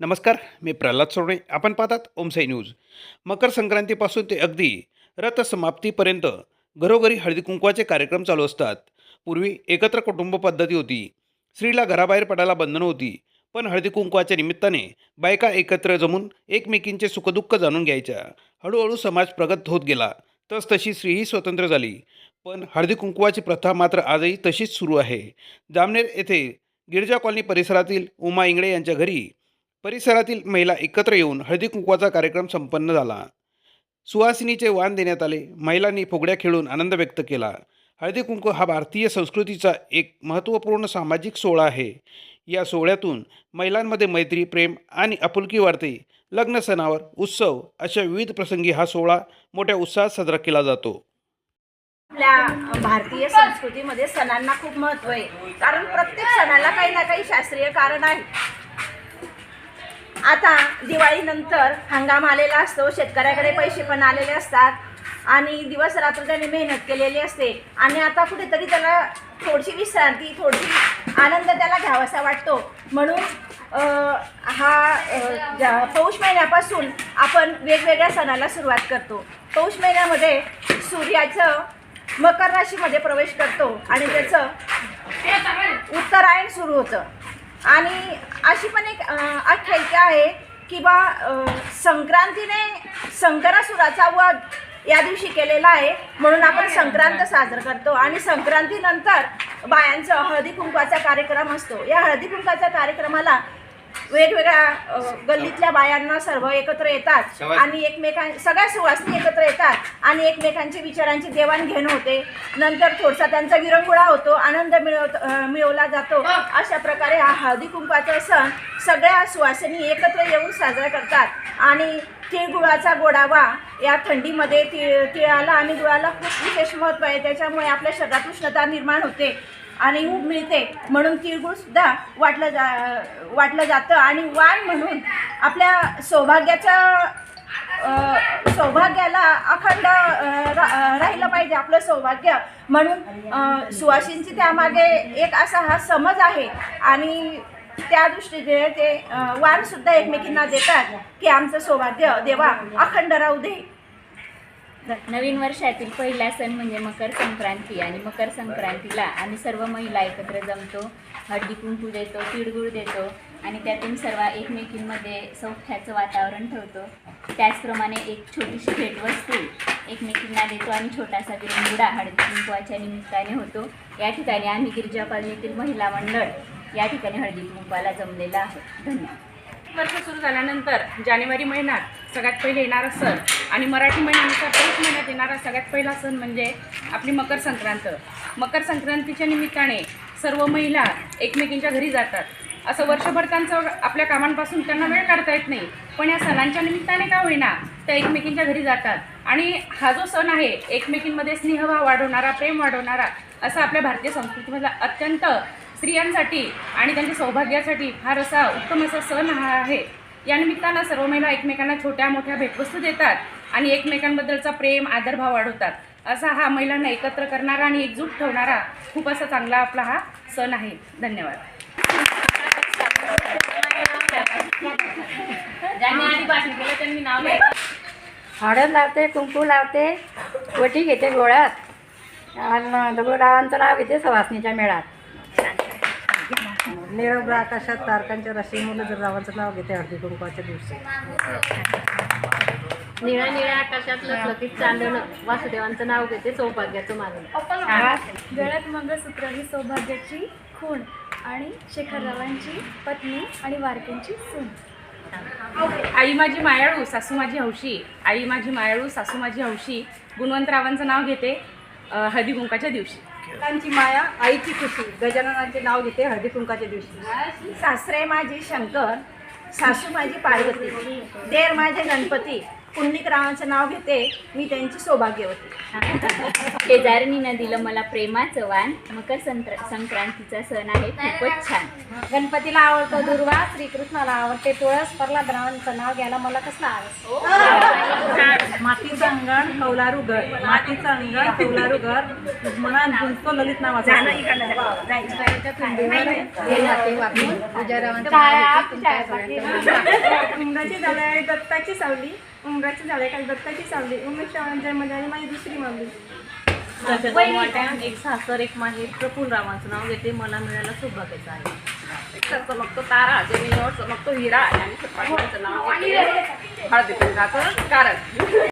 नमस्कार मी प्रल्हाद सोडणे आपण पाहतात ओमसाई न्यूज. मकर संक्रांतीपासून ते अगदी रथसमाप्तीपर्यंत घरोघरी हळदी कुंकवाचे कार्यक्रम चालू असतात. पूर्वी एकत्र कुटुंब पद्धती होती. स्त्रीला घराबाहेर पडायला बंधनं होती पण हळदी कुंकवाच्या निमित्ताने बायका एकत्र जमून एकमेकींचे सुखदुःख जाणून घ्यायच्या. हळूहळू समाज प्रगत होत गेला. तस तशी स्त्रीही स्वतंत्र झाली. पण हळदी कुंकवाची प्रथा मात्र आजही तशीच सुरू आहे. जामनेर येथे गिरजा कॉलनी परिसरातील उमा इंगळे यांच्या घरी परिसरातील महिला एकत्र येऊन हळदी कुंकवाचा कार्यक्रम संपन्न झाला. सुहासिनीचे वाण देण्यात आले. महिलांनी फुगड्या खेळून आनंद व्यक्त केला. हळदी कुंकू हा भारतीय संस्कृतीचा एक महत्त्वपूर्ण सामाजिक सोहळा आहे. या सोहळ्यातून महिलांमध्ये मैत्री प्रेम आणि आपुलकी वाढते. लग्न सणावर उत्सव अशा विविध प्रसंगी हा सोहळा मोठ्या उत्साहात साजरा केला जातो. आपल्या भारतीय संस्कृतीमध्ये सणांना खूप महत्त्व आहे. कारण प्रत्येक सणाला काही ना काही शास्त्रीय कारण आहे. आता दिवाळीनंतर हंगाम आलेला असतो शेतकऱ्याकडे पैसे पण आलेले असतात आणि दिवस रात्र त्याने मेहनत केलेली असते. आणि आता कुठेतरी त्याला थोडीशी विश्रांती थोडीशी आनंद त्याला घ्यावासा वाटतो. म्हणून हा पौष महिन्यापासून आपण वेगवेगळ्या सणाला सुरुवात करतो. पौष महिन्यामध्ये सूर्याचं मकर राशीमध्ये प्रवेश करतो आणि त्याचं उत्तरायण सुरू होतं. आणि अशी पण एक आख्यायिका आहे की बा संक्रांतीने शंकरासुराचा वध या दिवशी केलेला आहे. म्हणून आपण संक्रांत साजरा करतो. आणि संक्रांतीनंतर बायांचं हळदी कुंकवाचा कार्यक्रम असतो. या हळदी कुंकवाच्या कार्यक्रमाला वेगवेगळ्या गल्लीतल्या बायांना सर्व एकत्र येतात आणि एकमेकां सगळ्या सुवासिनी एकत्र येतात आणि एकमेकांचे विचारांची देवाणघेण होते. नंतर थोडसा त्यांचा विरंगुळा होतो आनंद मिळवत अ, मिळवला जातो. अशा प्रकारे हा हळदी कुंकवाचा सण सगळ्या सुवासिनी एकत्र येऊन साजरा करतात. आणि तिळगुळाचा गोडावा या थंडीमध्ये तिळ तिळाला आणि गुळाला खूप विशेष महत्त्व आहे. त्याच्यामुळे आपल्या शरीरात उष्णता निर्माण होते. आणि ऊब मिळते. म्हणून तिळगुळ सुद्धा वाटलं जा वाटलं जातं. आणि वाण म्हणून आपल्या सौभाग्याच्या सौभाग्याला अखंड रा राहिलं पाहिजे आपलं सौभाग्य. म्हणून सुवासींची त्यामागे एक असा हा समज आहे. आणि त्या दृष्टीने ते वारसुद्धा वाणसुद्धा एकमेकींना देतात की आमचं सौभाग्य देवा अखंड राहू दे. नवीन वर्षातील पहिला सण म्हणजे मकर संक्रांती आणि मकर संक्रांतीला आम्ही सर्व महिला एकत्र जमतो. हळदी कुंकू देतो तिळगुळ देतो आणि त्यातून सर्व एकमेकींमध्ये सौख्याचं वातावरण ठेवतो. त्याचप्रमाणे एक छोटीशी भेटवस्तू एकमेकींना देतो आणि छोटासा विरंगुडा हळदी कुंकवाच्या निमित्ताने होतो. या ठिकाणी आम्ही गिरिजा कॉलनीतील महिला मंडळ या ठिकाणी हळदी कुंकवाला जमलेलं आहे धन्यवाद. वर्ष सुरू झाल्यानंतर जानेवारी महिन्यात सगळ्यात पहिले येणारा सण. आणि मराठी महिन्यानुसार पौष महिन्यात येणारा सगळ्यात पहिला सण म्हणजे आपली मकर संक्रांत. मकर संक्रांतीच्या निमित्ताने सर्व महिला एकमेकींच्या घरी जातात. असं वर्षभर त्यांचं आपल्या कामांपासून त्यांना वेळ काढता येत नाही. पण या सणांच्या निमित्ताने का होईना त्या एकमेकींच्या घरी जातात. आणि हा जो सण आहे एकमेकींमध्ये स्नेहभाव वाढवणारा प्रेम वाढवणारा असा आपल्या भारतीय संस्कृतीमधला अत्यंत स्त्रियांसाठी आणि त्यांच्या सौभाग्यासाठी फार असा उत्तम असा सण हा आहे. या निमित्तानं सर्व महिला एकमेकांना छोट्या मोठ्या भेटवस्तू देतात आणि एकमेकांबद्दलचा प्रेम आदरभाव वाढवतात. असा हा महिलांना एकत्र करणारा आणि एकजूट ठेवणारा खूप असा चांगला आपला हा सण आहे. धन्यवाद. हळद लावते कुंकू लावते वटी घेते गोळ्यात. आणि दगडूरावांचं नाव घेते सवासणीच्या मेळात. निळभ्र आकाशात तारकांच्या राशी मुलं रावांचं नाव घेते हळदी कुंकवाच्या दिवशी. निळ्या निळ्या आकाशात लखलखीत चांदणं. वासुदेवांचं नाव घेते सौभाग्याचं मागणं गळ्यात मंगळसूत्र ही सौभाग्याची खूण आणि शेखररावांची पत्नी आणि वारकेंची सून. आई माझी मायाळू सासू माझी हौशी. आई माझी मायाळू सासू माझी हौशी. गुणवंतरावांचं नाव घेते हळदी कुंकाच्या दिवशी. त्यांची माया आईची खुशी. गजाननाचे नाव घेते हळदी कुंकाच्या दिवशी. सासरे माझी शंकर सासू माझी पार्वती देर माझे गणपती. पुंडलिक रावांचं नाव घेते मी त्यांची सौभाग्यवती शेजारणीनं दिलं मला प्रेमाचं वाण मकर संक्र संक्रांतीचा सण आहे. खूपच छान. गणपतीला आवडतो दुर्वा श्रीकृष्णाला आवडते तुळस प्रल्हाद नाव घ्यायला मला कसलं आवडतं मातीचं अंगण कौलारू घर. मातीचं अंगण कौलारू घर. मनात गुंजतो ललित नावाचा. दत्ताची सावली. उमराची झाडे आणि दत्ताची सावली उमेशमध्ये आणि माझी दुसरी मावली एक सासर एक माहेर प्रफुल रावांचं नाव घेते. मला मिळायला सौभाग्याचं आहे. चमकतो तारा जमिनीवर चमकतो हिरा आणि नाव हळदी कुंकाचं कारण.